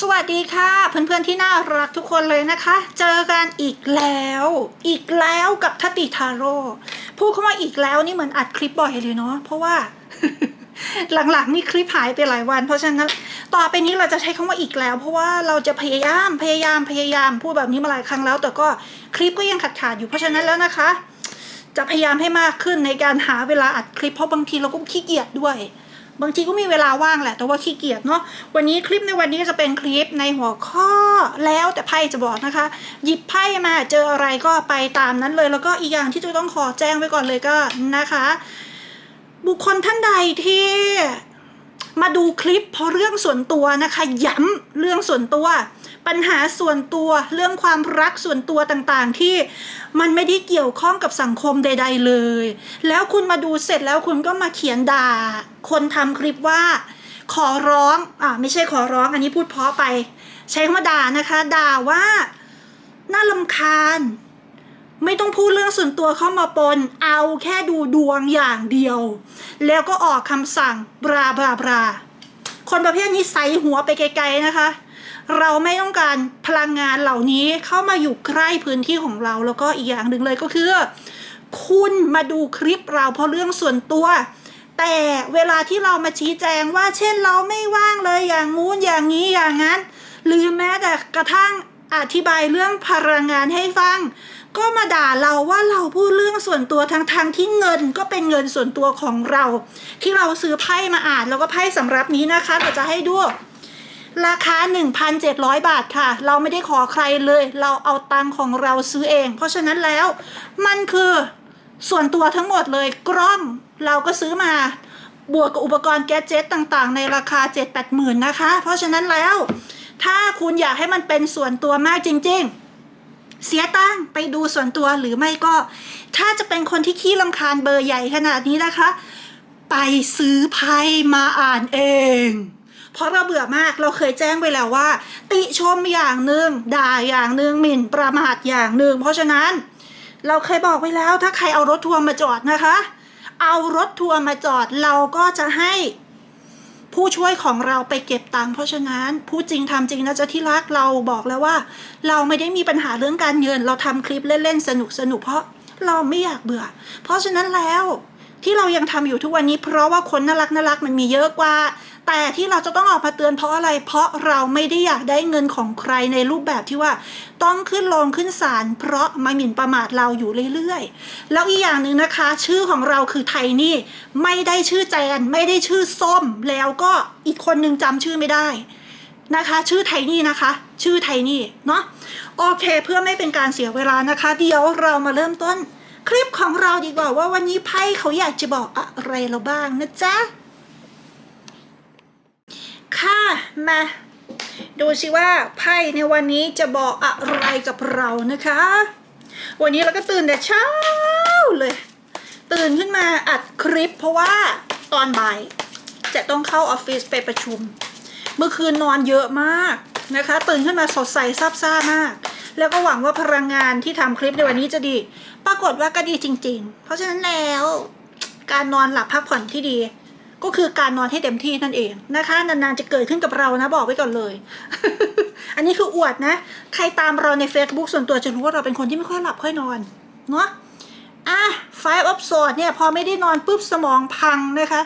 สวัสดีค่ะ เพื่อนๆที่น่ารักทุกคนเลยนะคะ เจอกันอีกแล้ว อีกแล้วกับทติทาโร่พูดคำว่าอีกแล้วนี่เหมือนอัดคลิปบ่อยเลยเนาะเพราะว่า หลังๆนี่คลิปหายไปหลายวัน เพราะฉะนั้น ต่อไปนี้เราจะใช้คำว่าอีกแล้ว เพราะว่าเราจะพยายามพยายามพยายามพูดแบบนี้มาหลายครั้งแล้ว แต่ก็คลิปก็ยังขาดขาดๆอยู่เพราะฉะนั้นแล้วนะคะ จะพยายามให้มากขึ้นในการหาเวลาอัดคลิปเพราะบางทีเราก็ขี้เกียจด้วย บางทีก็มีเวลาว่างแหละ แต่ว่าขี้เกียจเนาะวันนี้คลิปในวันนี้จะเป็นคลิปในหัวข้อแล้วแต่ไพ่จะบอกนะคะ หยิบไพ่มาเจออะไรก็ไปตามนั้นเลย แล้วก็อีกอย่างที่จะต้องขอแจ้งไว้ก่อนเลยก็นะคะ บุคคลท่านใดที่ มาดูคลิปเพราะเรื่องส่วนตัวนะคะ ย้ำเรื่องส่วนตัว ปัญหาส่วนตัวเรื่องความรักส่วนตัวต่างๆ ที่มันไม่ได้เกี่ยวข้องกับสังคมใด ๆ เลย แล้วคุณมาดูเสร็จแล้วคุณก็มาเขียนด่า คนทำคลิปว่า ขอร้องอ่าไม่ใช่ขอร้องอันนี้พูดเพราะไป ใช้คำว่าด่านะคะ ด่าว่าน่าลำคาญ ไม่ต้องพูดเรื่องส่วนตัวเข้ามาปน เอาแค่ดูดวงอย่างเดียว แล้วก็ออกคำสั่งบราบราบราคนประเภทนี้ใส่หัวไปไกลๆนะคะ เราไม่ต้องการพลังงานเหล่านี้เข้ามาอยู่ใกล้พื้นที่ของเรา แล้วก็อีกอย่างหนึ่งเลยก็คือ คุณมาดูคลิปเราเพราะเรื่องส่วนตัว แต่เวลาที่เรามาชี้แจงว่าเช่นเราไม่ว่างเลยอย่างงู้นอย่างนี้อย่างนั้น หรือแม้แต่กระทั่งอธิบายเรื่องพลังงานให้ฟัง ก็มาด่าเราว่าเราพูดเรื่องส่วนตัวทั้งทางที่เงินก็เป็นเงินส่วนตัวของเรา ที่เราซื้อไพ่มาอ่านแล้วก็ไพ่สำหรับนี้นะคะเราจะให้ดูราคา 1,700 บาทค่ะ เราไม่ได้ขอใครเลย เราเอาตังของเราซื้อเอง เพราะฉะนั้นแล้วมันคือส่วนตัวทั้งหมดเลยกล้องเราก็ซื้อมาบวกกับอุปกรณ์แกดเจ็ตต่างๆ ในราคา 7-8หมื่นนะคะ เพราะฉะนั้นแล้ว ถ้าคุณอยากให้มันเป็นส่วนตัวมากจริง ๆ เสียตังไปดูส่วนตัวหรือไม่ก็ ถ้าจะเป็นคนที่ขี้ลำคาญเบอร์ใหญ่ขนาดนี้นะคะ ไปซื้อไพ่มาอ่านเอง เพราะเราเบื่อมากเราเคยแจ้งไปแล้วว่า ติชมอย่างหนึ่งด่าอย่างหนึ่งหมิ่นประมาทอย่างหนึ่งเพราะฉะนั้น เราเคยบอกไว้แล้วถ้าใครเอารถทัวร์มาจอดนะคะ เอารถทัวร์มาจอดเราก็จะให้ ผู้ช่วยของเราไปเก็บตังค์เพราะฉะนั้นผู้จริงทำจริงนะจ๊ะที่รักเราบอกแล้วว่า เราไม่ได้มีปัญหาเรื่องการเงิน เราทำคลิปเล่นๆสนุกสนุกๆเพราะเราไม่อยากเบื่อ เพราะฉะนั้นแล้วที่เรายังทำอยู่ทุกวันนี้ เพราะว่าคนน่ารักน่ารักมันมีเยอะกว่า แต่ที่เราจะต้องออกมาเตือนเพราะอะไร เพราะเราไม่ได้อยากได้เงินของใครในรูปแบบที่ว่า ต้องขึ้นลงขึ้นศาลเพราะมาหมิ่นประมาทเราอยู่เรื่อยๆ แล้วอีกอย่างหนึ่งนะคะ ชื่อของเราคือไทยนี่ไม่ได้ชื่อแจน ไม่ได้ชื่อส้ม แล้วก็อีกคนนึงจำชื่อไม่ได้นะคะ ชื่อไทนี่นะคะ ชื่อไทนี่เนาะโอเคเพื่อไม่เป็นการเสียเวลานะคะ เดี๋ยวเรามาเริ่มต้น คลิปของเราดีกว่าว่าวันนี้ไพ่เขาอยากจะบอกอะไรเราบ้างนะจ๊ะ ค่ะมาดูสิว่าไพ่ในวันนี้จะบอกอะไรกับเรานะคะ วันนี้เราก็ตื่นแต่เช้าเลย ตื่นขึ้นมาอัดคลิป เพราะว่าตอนบ่ายจะต้องเข้าออฟฟิศไปประชุม เมื่อคืนนอนเยอะมากนะคะ ตื่นขึ้นมาสดใสซาบซ่ามาก แล้วก็หวังว่าพลังงานที่ทำคลิปในวันนี้จะดี ปรากฏว่าก็ดีจริง ๆ เพราะฉะนั้นแล้ว การนอนหลับพักผ่อนที่ดี ก็คือการนอนให้เต็มที่นั่นเองนะคะ นานๆจะเกิดขึ้นกับเรานะบอกไว้ก่อนเลย อันนี้คืออวดนะ ใครตามเราใน Facebook ส่วนตัวจะรู้ว่าเราเป็นคนที่ไม่ค่อยหลับค่อยนอนเนาะอะ Five of Swords เนี่ยพอไม่ได้นอนปุ๊บสมองพังนะคะ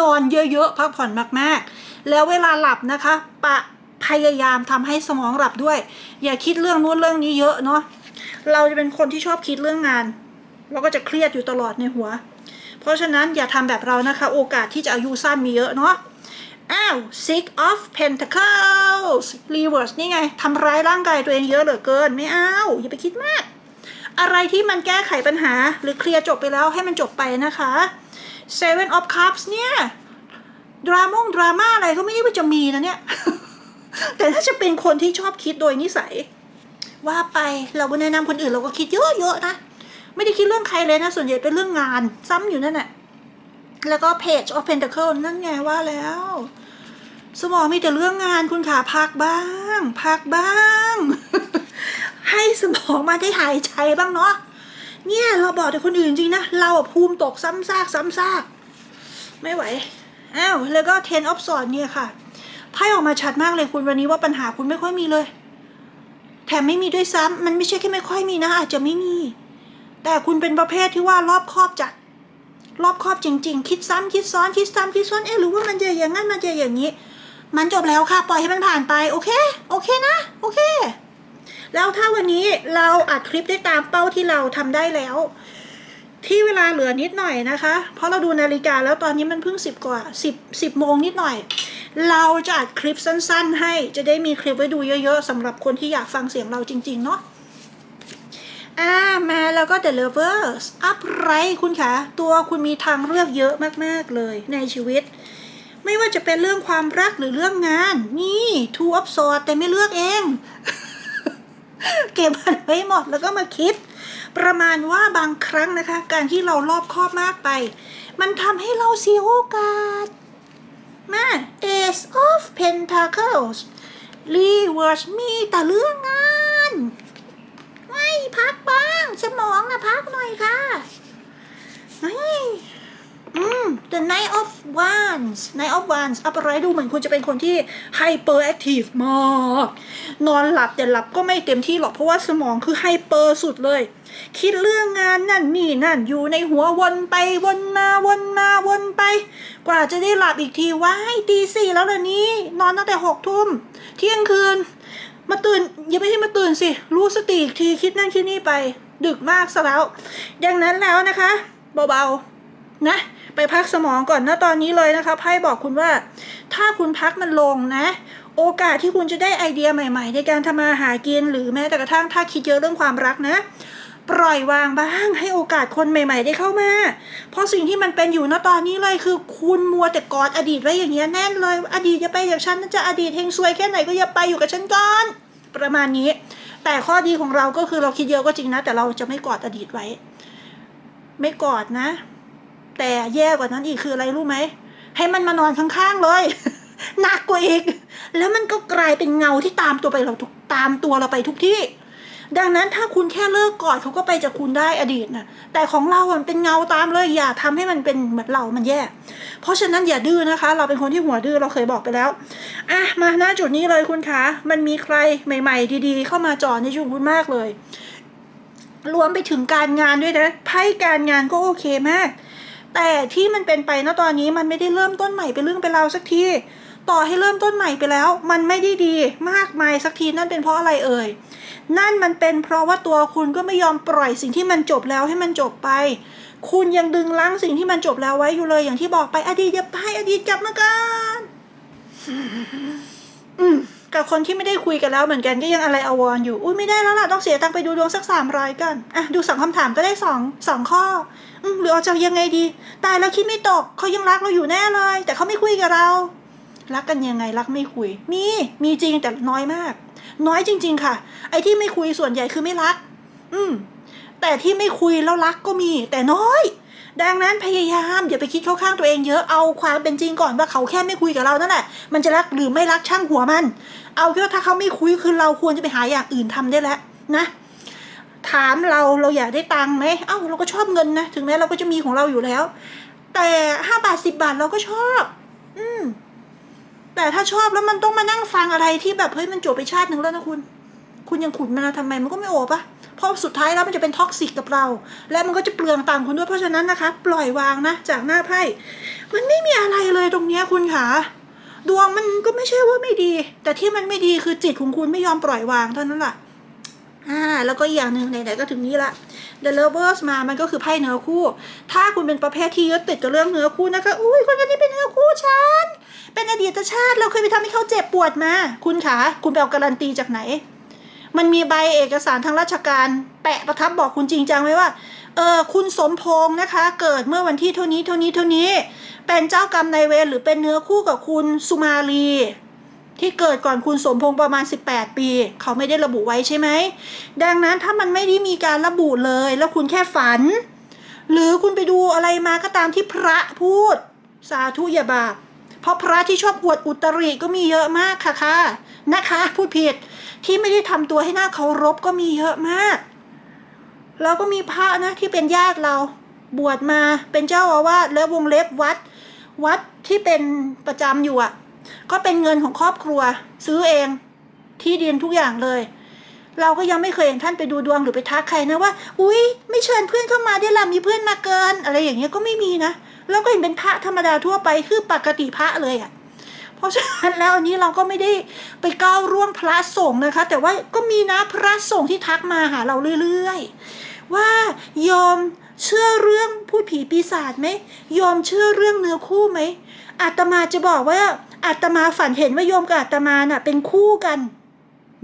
นอนเยอะๆพักผ่อนมากๆ แล้วเวลาหลับนะคะ ปะพยายามทำให้สมองหลับด้วย อย่าคิดเรื่องนู้นเรื่องนี้เยอะเนาะเราจะเป็นคนที่ชอบคิดเรื่องงาน เราก็จะเครียดอยู่ตลอดในหัว เพราะฉะนั้นอย่าทำแบบเรานะคะ โอกาสที่จะอายุสั้นมีเยอะเนาะอ้าว Six of Pentacles Reverse นี่ไงทำร้ายร่างกายตัวเองเยอะเหลือเกินไม่เอาอย่าไปคิดมาก อะไรที่มันแก้ไขปัญหาหรือเคลียร์จบไปแล้วให้มันจบไปนะคะ Seven of Cups เนี่ยดรามงดราม่าอะไรก็ไม่ได้ว่าจะมีนะเนี่ย แต่ถ้าจะเป็นคนที่ชอบคิดโดยนิสัย ว่าไปเราก็แนะนำคนอื่นเราก็คิดเยอะๆนะ ไม่ได้คิดเรื่องใครเลยนะ ส่วนใหญ่เป็นเรื่องงานซ้ำอยู่นั่นแหละแล้วก็ Page of Pentacle นั่นไงว่าแล้ว สมองมีแต่เรื่องงานคุณขาพักบ้าง พักบ้าง ให้สมองมาได้หายใจบ้างเนาะเนี่ยเราบอกแต่คนอื่นจริงนะ เราภูมิตกซ้ำซากซ้ำซาก ไม่ไหว อ้าว แล้วก็ ten of s w o r d เนี่ยค่ะไพ่ออกมาชัดมากเลยคุณวันนี้ว่าปัญหาคุณไม่ค่อยมีเลย แถมไม่มีด้วยซ้ำมันไม่ใช่แค่ไม่ค่อยมีนะ อาจจะไม่มี แต่คุณเป็นประเภทที่ว่ารอบครอบจัด รอบครอบจริง ๆ คิดซ้ำคิดซ้อนคิดซ้ำคิดซ้อนเอ๊ะหรือว่ามันจะอย่างนั้นมันจะอย่างนี้ มันจบแล้วค่ะ ปล่อยให้มันผ่านไปโอเค โอเคนะ โอเค แล้วถ้าวันนี้เราอัดคลิปได้ตามเป้าที่เราทำได้แล้ว ที่เวลาเหลือนิดหน่อยนะคะ เพราะเราดูนาฬิกาแล้วตอนนี้มันเพิ่งสิบกว่าสิบสิบโมงนิดหน่อย เราจะอัดคลิปสั้น ๆ ให้จะได้มีคลิปไว้ดูเยอะ ๆสำหรับคนที่อยากฟังเสียงเราจริง ๆ เนาะ อ่ามาแล้วก็ The Lovers อัพไรคุณคะตัวคุณมีทางเลือกเยอะมากๆเลยในชีวิต ไม่ว่าจะเป็นเรื่องความรักหรือเรื่องงาน นี่ Two of Swords แต่ไม่เลือกเอง เก็บมันไว้หมดแล้วก็มาคิด ประมาณว่าบางครั้งนะคะ การที่เรารอบคอบมากไป มันทำให้เราเสียโอกาสมา Ace of Pentacles Reverse มีแต่เรื่องงาน พักบ้าง สมองนะพักหน่อยค่ะอืม The Knight of Wands Knight of Wands อัปไรดูเหมือนคุณจะเป็นคนที่ Hyperactive มากนอนหลับแต่หลับก็ไม่เต็มที่หรอกเพราะว่าสมองคือไฮเปอร์สุดเลย คิดเรื่องงานนั่นนี่นั่นอยู่ในหัววนไปวนมาวนมาวนไป กว่าจะได้หลับอีกทีว้ายตีสี่แล้วเหรอนี้ นอนตั้งแต่หกทุ่มเที่ยงคืน มาตื่นยังไม่ใช่มาตื่นสิ รู้สติอีกทีคิดนั่นคิดนี่ไป ดึกมากซะแล้วดังนั้นแล้วนะคะ เบาๆนะ ไปพักสมองก่อนนะตอนนี้เลยนะคะไพ่บอกคุณว่า ถ้าคุณพักมันลงนะ โอกาสที่คุณจะได้ไอเดียใหม่ ๆ ในการทำมาหากินหรือแม้แต่กระทั่งถ้าคิดเยอะเรื่องความรักนะ ปล่อยวางบ้างให้โอกาสคนใหม่ ๆ ได้เข้ามา เพราะสิ่งที่มันเป็นอยู่ณตอนนี้เลยคือคุณมัวแต่กอดอดีตไว้อย่างเงี้ยแน่นเลย อดีตอย่าไปจากฉันนะจะอดีตเฮงซวยแค่ไหนก็อย่าไปอยู่กับฉันก่อนประมาณนี้ แต่ข้อดีของเราก็คือเราคิดเยอะก็จริงนะ แต่เราจะไม่กอดอดีตไว้ ไม่กอดนะ แต่แย่กว่านั้นอีกคืออะไรรู้ไหมให้มันมานอนข้างๆเลยหนักกว่าอีก แล้วมันก็กลายเป็นเงาที่ตามตัวไปเราทุกตามตัวเราไปทุกที่ ดังนั้นถ้าคุณแค่เลิกกอดเขาก็ไปจากคุณได้อดีตนะแต่ของเรามันเป็นเงาตามเลยอย่าทำให้มันเป็นเหมือนเรามันแย่ เพราะฉะนั้นอย่าดื้อนะคะ เราเป็นคนที่หัวดื้อเราเคยบอกไปแล้วอะมาหน้าจุดนี้เลยคุณคะมันมีใครใหม่ ๆ ดีๆ เข้ามาจอในชีวิตคุณมากเลย รวมไปถึงการงานด้วยนะไพ่การงานก็โอเคมาก แต่ที่มันเป็นไปนะตอนนี้มันไม่ได้เริ่มต้นใหม่เป็นเรื่องเป็นราวสักที ต่อให้เริ่มต้นใหม่ไปแล้ว มันไม่ได้ดีมากมายสักทีนั่นเป็นเพราะอะไรเอ่ยนั่นมันเป็นเพราะว่าตัวคุณก็ไม่ยอมปล่อยสิ่งที่มันจบแล้วให้มันจบไป คุณยังดึงล้างสิ่งที่มันจบแล้วไว้อยู่เลยอย่างที่บอกไปอดีตอย่าไปอดีตกลับมากันอืมกับคนที่ไม่ได้คุยกันแล้วเหมือนกันก็ยังอะไรอาวรอยู่ อุ้ยไม่ได้แล้วล่ะต้องเสียตังไปดูดวงสักสามรายกันอะดูสองคำถามก็ได้สองสองข้อ อืมหรือเอาจะยังไงดี ตายแล้วคิดไม่ตกเขายังรักเราอยู่แน่เลย แต่เขาไม่คุยกับเรา รักกันยังไงรักไม่คุย มีมีจริงแต่น้อยมาก น้อยจริง ๆ ค่ะ ไอ้ที่ไม่คุยส่วนใหญ่คือไม่รัก อืมแต่ที่ไม่คุยแล้วรักก็มี แต่น้อย ดังนั้นพยายามอย่าไปคิดเข้าข้างตัวเองเยอะเอาความเป็นจริงก่อนว่าเขาแค่ไม่คุยกับเรานั่นแหละมันจะรักหรือไม่รักช่างหัวมัน เอาแค่ว่าถ้าเขาไม่คุยคือเราควรจะไปหาอย่างอื่นทำได้แล้วนะถามเราเราอยากได้ตังค์ไหมเอ้าเราก็ชอบเงินนะ ถึงแม้เราก็จะมีของเราอยู่แล้ว แต่ห้าบาทสิบบาทเราก็ชอบ อืม แต่ถ้าชอบแล้วมันต้องมานั่งฟังอะไรที่แบบเฮ้ยมันจบไปชาติหนึ่งแล้วนะคุณ คุณยังขุนมันนะทำไมมันก็ไม่โอบปะเพราะสุดท้ายแล้วมันจะเป็นท็อกซิกกับเรา และมันก็จะเปลืองตังค์คุณด้วยเพราะฉะนั้นนะคะ ปล่อยวางนะจากหน้าไพ่มันไม่มีอะไรเลยตรงเนี้ยคุณค่ะดวงมันก็ไม่ใช่ว่าไม่ดี แต่ที่มันไม่ดีคือจิตของคุณไม่ยอมปล่อยวางเท่านั้นแหละ อ่าแล้วก็อย่างหนึ่งไหนๆก็ถึงนี้ละ The Lovers มา มันก็คือไพ่เนื้อคู่ ถ้าคุณเป็นประเภทที่ยึดติดกับเรื่องเนื้อคู่นะคะ อุ้ยคนนี้เป็นเนื้อคู่ฉัน เป็นอดีตชาติเราเคยไปทำให้เขาเจ็บปวดมา คุณขาคุณไปเอาการันตีจากไหน มันมีใบเอกสารทางราชการ แปะประทับบอกคุณจริงจังไว้ว่า เออคุณสมพงษ์นะคะ เกิดเมื่อวันที่เท่านี้เท่านี้เท่านี้ เป็นเจ้ากรรมนายเวรหรือเป็นเนื้อคู่กับคุณสุมาลี ที่เกิดก่อนคุณสมพงษ์ประมาณ 18 ปี เขาไม่ได้ระบุไว้ใช่ไหม ดังนั้นถ้ามันไม่ได้มีการระบุเลย แล้วคุณแค่ฝัน หรือคุณไปดูอะไรมาก็ตามที่พระพูด สาธุอย่าบาปเพราะพระที่ชอบอวดอุตริก็มีเยอะมากค่ะค่ะนะคะ พูดผิดที่ไม่ได้ทำตัวให้หน้าเคารพก็มีเยอะมาก แล้วก็มีพระนะที่เป็นญาติเราบวชมาเป็นเจ้าอาวาสแล้ววงเล็บวัด วัดที่เป็นประจำอยู่อะ ก็เป็นเงินของครอบครัว ซื้อเองที่ดินทุกอย่างเลย เราก็ยังไม่เคยเห็นท่านไปดูดวงหรือไปทักใครนะว่า อุ๊ยไม่เชิญเพื่อนเข้ามาได้ละมีเพื่อนมาเกิน อะไรอย่างเงี้ยก็ไม่มีนะแล้วก็เห็นเป็นพระธรรมดาทั่วไปคือปกติพระเลยอะเพราะฉะนั้นแล้วอันนี้เราก็ไม่ได้ไปก้าวร่วงพระสงฆ์นะคะ แต่ว่าก็มีนะพระสงฆ์ที่ทักมาหาเราเรื่อยๆว่าโยมเชื่อเรื่องพูดผีปีศาจไหมโยมเชื่อเรื่องเนื้อคู่ไหมอาตมาจะบอกว่า อาตมาฝันเห็นว่าโยมกับอาตมาน่ะ เป็นคู่กัน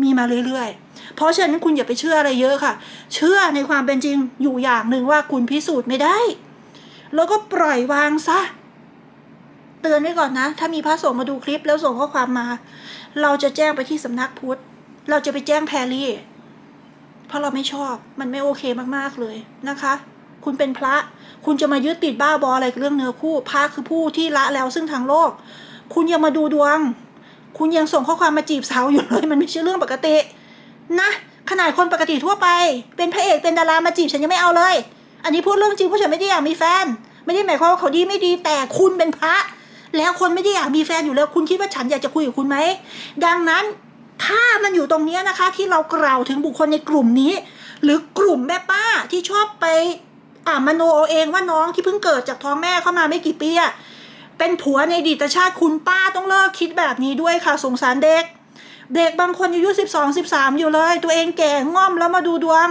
มีมาเรื่อยๆ เพราะฉะนั้นคุณอย่าไปเชื่ออะไรเยอะค่ะ เชื่อในความเป็นจริงอยู่อย่างหนึ่งว่าคุณพิสูจน์ไม่ได้ แล้วก็ปล่อยวางซะ เตือนไว้ก่อนนะ ถ้ามีพระสงฆ์มาดูคลิปแล้วส่งข้อความมา เราจะแจ้งไปที่สำนักพุทธ เราจะไปแจ้งแพรรี่ เพราะเราไม่ชอบ มันไม่โอเคมากๆเลยนะคะ คุณเป็นพระ คุณจะมายึดติดบ้าบออะไรเรื่องเนื้อคู่ พระคือผู้ที่ละแล้วซึ่งทางโลก คุณยังมาดูดวง คุณยังส่งข้อความมาจีบสาวอยู่เลย มันไม่ใช่เรื่องปกติ นะ ขนาดคนปกติทั่วไป เป็นพระเอกเป็นดารามาจีบฉันยังไม่เอาเลย อันนี้พูดเรื่องจริงเพราะฉันไม่ได้อยากมีแฟน ไม่ได้หมายความว่าเขาดีไม่ดีแต่คุณเป็นพระ แล้วคนไม่ได้อยากมีแฟนอยู่แล้ว คุณคิดว่าฉันอยากจะคุยกับคุณไหมดังนั้นถ้ามันอยู่ตรงนี้นะคะ ที่เรากล่าวถึงบุคคลในกลุ่มนี้ หรือกลุ่มแม่ป้าที่ชอบไปอ่ามโนเอาเองว่าน้องที่เพิ่งเกิดจากท้องแม่เข้ามาไม่กี่ปีอะ เป็นผัวในดีตชาติคุณป้าต้องเลิกคิดแบบนี้ด้วยค่ะสงสารเด็ก เด็กบางคนอายุสิบสองสิบสามอยู่เลย ตัวเองแก่ง่อมแล้วมาดูดวง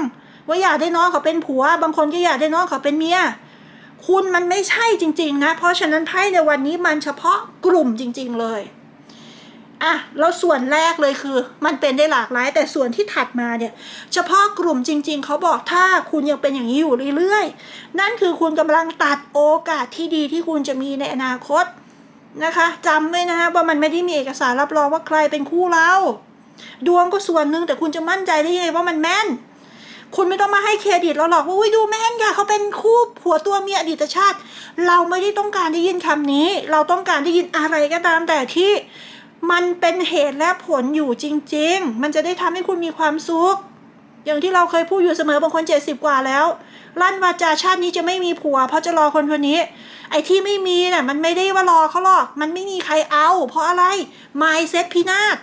ว่าอยากได้น้องเขาเป็นผัว บางคนก็อยากได้น้องเขาเป็นเมียคุณมันไม่ใช่จริง ๆ นะ เพราะฉะนั้นไพ่ในวันนี้มันเฉพาะกลุ่มจริง ๆ เลย อะแล้วส่วนแรกเลยคือ มันเป็นได้หลากหลาย แต่ส่วนที่ถัดมาเนี่ย เฉพาะกลุ่มจริง ๆเขาบอกถ้าคุณยังเป็นอย่างนี้อยู่เรื่อยๆ นั่นคือคุณกำลังตัดโอกาสที่ดีที่คุณจะมีในอนาคตนะคะจำไว้นะคะว่ามันไม่ได้มีเอกสารรับรองว่าใครเป็นคู่เรา ดวงก็ส่วนหนึ่งแต่คุณจะมั่นใจได้ยังไงว่ามันแม่น คุณไม่ต้องมาให้เครดิตเราหรอกว่าอุ้ยดูแม่นค่ะเขาเป็นคู่ผัวตัวเมียอดีตชาติ เราไม่ได้ต้องการได้ยินคำนี้ เราต้องการได้ยินอะไรก็ตามแต่ที่ มันเป็นเหตุและผลอยู่จริง ๆ มันจะได้ทำให้คุณมีความสุข อย่างที่เราเคยพูดอยู่เสมอบางคนเจ็ดสิบกว่าแล้วลั่นวาจาชาตินี้จะไม่มีผัว เพราะจะรอคนคนนี้ ไอ้ที่ไม่มีน่ะมันไม่ได้ว่ารอเขาหรอก มันไม่มีใครเอา เพราะอะไร mindset พินาศ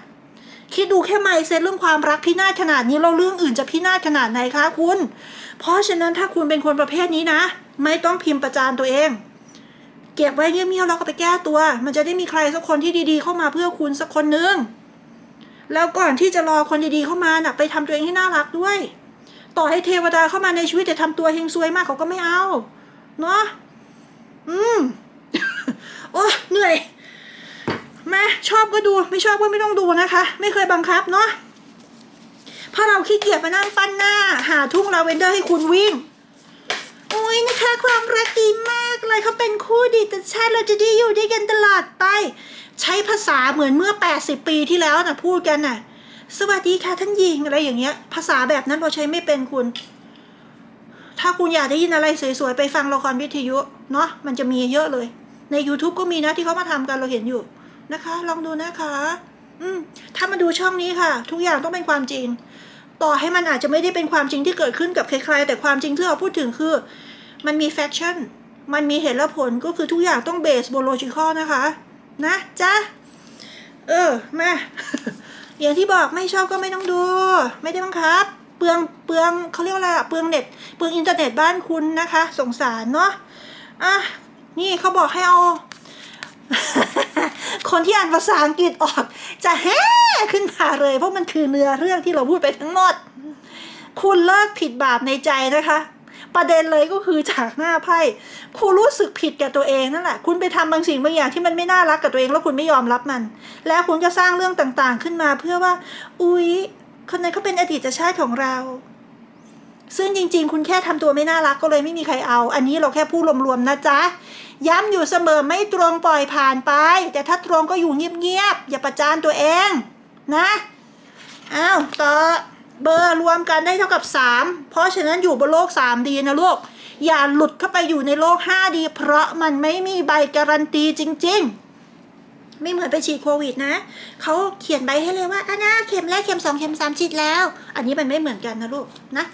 คิดดูแค่ mindset เรื่องความรักพินาศขนาดนี้เราเรื่องอื่นจะพินาศขนาดไหนคะคุณ เพราะฉะนั้นถ้าคุณเป็นคนประเภทนี้นะ ไม่ต้องพิมพ์ประจานตัวเอง เก็บไว้เงียบๆแล้วก็ไปแก้ตัว มันจะได้มีใครสักคนที่ดีๆ เข้ามาเพื่อคุณสักคนนึงแล้วก่อนที่จะรอคนดีๆเข้ามาน่ะ ไปทำตัวเองให้น่ารักด้วย ต่อให้เทวดาเข้ามาในชีวิตแต่ทำตัวเฮงซวยมากเขาก็ไม่เอา เนาะอืมโอ้เหนื่อยมาชอบก็ดูไม่ชอบก็ไม่ต้องดูนะคะ ไม่เคยบังคับเนาะเพราะเราขี้เกียจมานั่งปั้นหน้า หาทุ่งลาเวนเดอร์ให้คุณวิ่ง โอ้ยนะคะ ความรักดีมากเลยเขาเป็นคู่ดีแต่ชาติเราจะได้อยู่ด้วยกันตลอดไป ใช้ภาษาเหมือนเมื่อ 80 ปีที่แล้วนะพูดกันน่ะ สวัสดีค่ะท่านหญิงอะไรอย่างเงี้ย ภาษาแบบนั้นเราใช้ไม่เป็นคุณ ถ้าคุณอยากได้ยินอะไรสวยๆ ไปฟังละครวิทยุเนาะมันจะมีเยอะเลย ใน YouTube ก็มีนะที่เขามาทำกันเราเห็นอยู่นะคะ ลองดูนะคะ อืมถ้ามาดูช่องนี้ค่ะ ทุกอย่างต้องเป็นความจริงต่อให้มันอาจจะไม่ได้เป็นความจริงที่เกิดขึ้นกับใครๆ แต่ความจริงที่เราพูดถึงคือ มันมีแฟชั่น มันมีเหตุและผลก็คือทุกอย่างต้องเบสบนโลจิคอลนะคะ นะจ๊ะ เออ มา อย่างที่บอกไม่ชอบก็ไม่ต้องดู ไม่ได้บังคับ เปลือง เปลืองเขาเรียกว่าอะไรอะเปลืองเน็ต เปลืองอินเทอร์เน็ตบ้านคุณนะคะ สงสารเนาะ อะ นี่เขาบอกให้เอาคนที่อ่านภาษาอังกฤษออก จะแฮ่ขึ้นมาเลย เพราะมันคือเนื้อเรื่องที่เราพูดไปทั้งหมด คุณเลิกผิดบาปในใจนะคะ ประเด็นเลยก็คือจากหน้าไพ่คุณรู้สึกผิดกับตัวเองนั่นแหละคุณไปทำบางสิ่งบางอย่างที่มันไม่น่ารักกับตัวเองแล้วคุณไม่ยอมรับมัน แล้วคุณก็สร้างเรื่องต่างๆ ขึ้นมาเพื่อว่า อุ๊ยคนนั้นเขาเป็นอดีตชาติของเรา ซึ่งจริง ๆ คุณแค่ทำตัวไม่น่ารักก็เลยไม่มีใครเอา อันนี้เราแค่พูดรวมๆนะจ๊ะย้ำอยู่เสมอไม่ตรงปล่อยผ่านไป แต่ถ้าตรงก็อยู่เงียบๆอย่าประจานตัวเอง นะอ้าวต่อ เบอร์รวมกันได้เท่ากับ 3 เพราะฉะนั้นอยู่บนโลก3ดีนะลูก อย่าหลุดเข้าไปอยู่ในโลก5ดีเพราะมันไม่มีใบการันตีจริง ๆ ไม่เหมือนไปฉีดโควิดนะ เขาเขียนใบให้เลยว่าอะนะเข็มแรกเข็มสองเข็มสามฉีดแล้ว อันนี้มันไม่เหมือนกันนะลูกนะ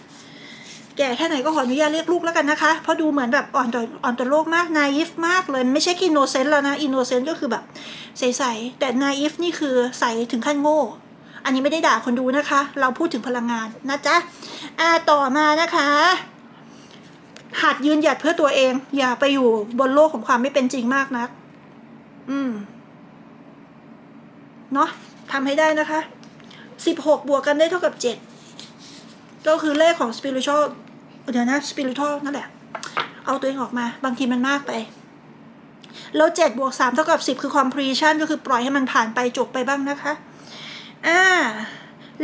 แก่แค่ไหนก็ขออนุญาตเรียกลูกแล้วกันนะคะ เพราะดูเหมือนแบบอ่อนต่ออ่อนต่อโลกมาก นายิฟมากเลย ไม่ใช่อินโนเซนต์แล้วนะ อินโนเซนต์ก็คือแบบใสๆ แต่นายิฟนี่คือใสถึงขั้นโง่ อันนี้ไม่ได้ด่าคนดูนะคะ เราพูดถึงพลังงานนะจ๊ะอ่าต่อมานะคะหัดยืนหยัดเพื่อตัวเอง อย่าไปอยู่บนโลกของความไม่เป็นจริงมากนัก อืม เนาะทำให้ได้นะคะสิบหกบวกกันได้เท่ากับเจ็ดก็คือเลขของ spiritual เดี๋ยวนะ spiritual นั่นแหละ เอาตัวเองออกมา บางทีมันมากไป แล้วเจ็ดบวกสามเท่ากับสิบคือ completion ก็คือปล่อยให้มันผ่านไปจบไปบ้างนะคะ อ่า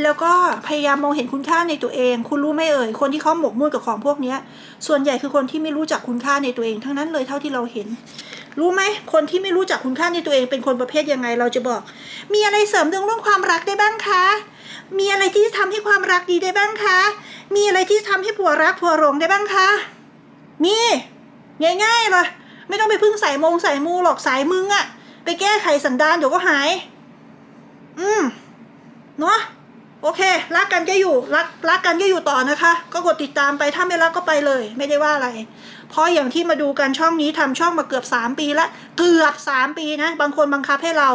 แล้วก็พยายามมองเห็นคุณค่าในตัวเอง คุณรู้ไหมเอ่ย คนที่เขาหมกมุ่นกับของพวกเนี้ยส่วนใหญ่คือคนที่ไม่รู้จักคุณค่าในตัวเอง ทั้งนั้นเลยเท่าที่เราเห็น รู้ไหม คนที่ไม่รู้จักคุณค่าในตัวเอง เป็นคนประเภทยังไง เราจะบอก มีอะไรเสริมดวงเรื่องความรักได้บ้างคะ มีอะไรที่จะทำให้ความรักดีได้บ้างคะ มีอะไรที่จะทำให้ผัวรักผัวหลงได้บ้างคะ มี ง่ายๆเลยไม่ต้องไปพึ่งใส่มงใส่มูหรอกสายมึงอะไปแก้ไขสันดานเดี๋ยวก็หาย อืม เนาะโอเค รักกันก็อยู่ รักรักกันก็อยู่ต่อนะคะ ก็กดติดตามไปถ้าไม่รักก็ไปเลย ไม่ได้ว่าอะไร เพราะอย่างที่มาดูกันช่องนี้ทำช่องมาเกือบสามปีแล้วเกือบสามปีนะ บางคนบังคับให้เรา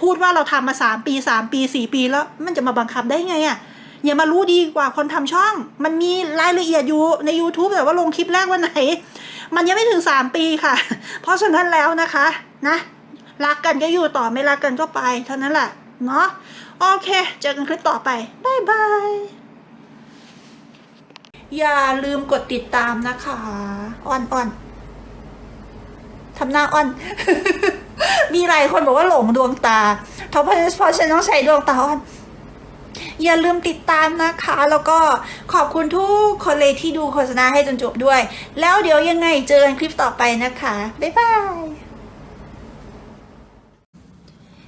พูดว่าเราทำมาสามปีสามปีสี่ปีแล้ว มันจะมาบังคับได้ไงอะ่ะอย่ามารู้ดีกว่าคนทำช่อง มันมีรายละเอียดอยู่ใน YouTube แต่ว่าลงคลิปแรกวันไหน มันยังไม่ถึงสามปีค่ะ เพราะฉะนั้นแล้วนะคะนะรักกันก็อยู่ต่อไม่รักกันก็ไปเท่านั้นแหละเนาะ โอเค เจอกันคลิปต่อไปบายบาย อย่าลืมกดติดตามนะคะอ่อนอ่อนทำหน้าอ่อน มีหลายคนบอกว่าหลงดวงตาเพราะเพราะฉันต้องใช้ดวงตาอ่อน อย่าลืมติดตามนะคะ แล้วก็ขอบคุณทุกคนเลยที่ดูโฆษณาให้จนจบด้วย แล้วเดี๋ยวยังไงเจอกันคลิปต่อไปนะคะ บ๊ายบาย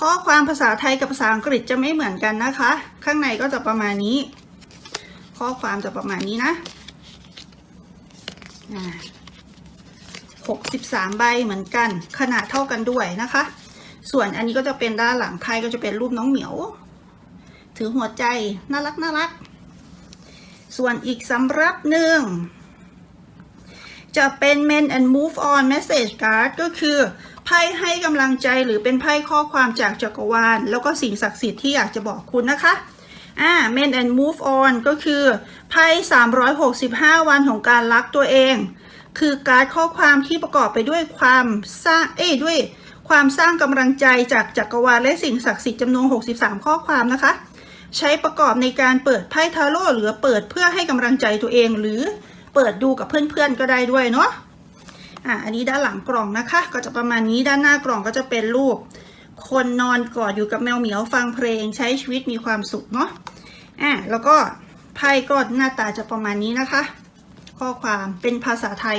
ข้อความภาษาไทยกับภาษาอังกฤษจะไม่เหมือนกันนะคะ ข้างในก็จะประมาณนี้ ข้อความจะประมาณนี้นะหกสิบสามใบเหมือนกัน ขนาดเท่ากันด้วยนะคะ ส่วนอันนี้ก็จะเป็นด้านหลังไพ่ก็จะเป็นรูปน้องเหมียว ถือหัวใจน่ารักน่ารัก ส่วนอีกสำรับหนึ่ง จะเป็น Men and Move On Message Card ก็คือไพ่ให้กำลังใจหรือเป็นไพ่ข้อความจากจักรวาล แล้วก็สิ่งศักดิ์สิทธิ์ที่อยากจะบอกคุณนะคะอ่า Men and Move On ก็คือไพ่365 วันของการรักตัวเอง คือการข้อความที่ประกอบไปด้วยความสร้างเอ้ยด้วยความสร้างกำลังใจจากจักรวาลและสิ่งศักดิ์สิทธิ์จำนวน 63 ข้อความนะคะ ใช้ประกอบในการเปิดไพ่ทาโร่หรือเปิดเพื่อให้กำลังใจตัวเองหรือ เปิดดูกับเพื่อนๆก็ได้ด้วยเนาะอะอันนี้ด้านหลังกล่องนะคะ ก็จะประมาณนี้ด้านหน้ากล่องก็จะเป็นรูป คนนอนกอดอยู่กับแมวเหมียวฟังเพลงใช้ชีวิตมีความสุขเนาะอะแล้วก็ไพ่ก็หน้าตาจะประมาณนี้นะคะ ข้อความเป็นภาษาไทย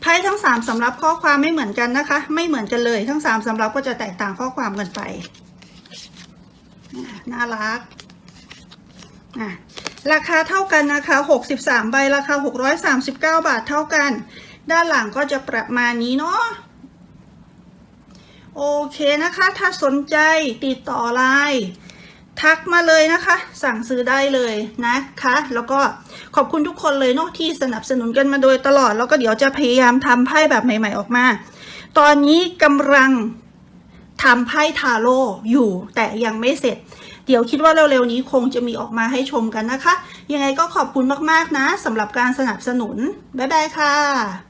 ไพ่ทั้งสามสำรับข้อความไม่เหมือนกันนะคะ ไม่เหมือนกันเลยทั้งสามสำรับก็จะแตกต่างข้อความกันไปน่ารักอะ ราคาเท่ากันนะคะ 63 ใบราคา 639 บาทเท่ากัน ด้านหลังก็จะประมาณนี้เนาะโอเคนะคะ ถ้าสนใจติดต่อไลน์ทักมาเลยนะคะ สั่งซื้อได้เลยนะคะ แล้วก็ขอบคุณทุกคนเลยเนาะที่สนับสนุนกันมาโดยตลอด แล้วก็เดี๋ยวจะพยายามทำไพ่แบบใหม่ ๆออกมา ตอนนี้กำลังทำไพ่ทาโร่อยู่แต่ยังไม่เสร็จ เดี๋ยวคิดว่าเร็วๆนี้คงจะมีออกมาให้ชมกันนะคะ ยังไงก็ขอบคุณมากๆนะสำหรับการสนับสนุน บ๊ายบายค่ะ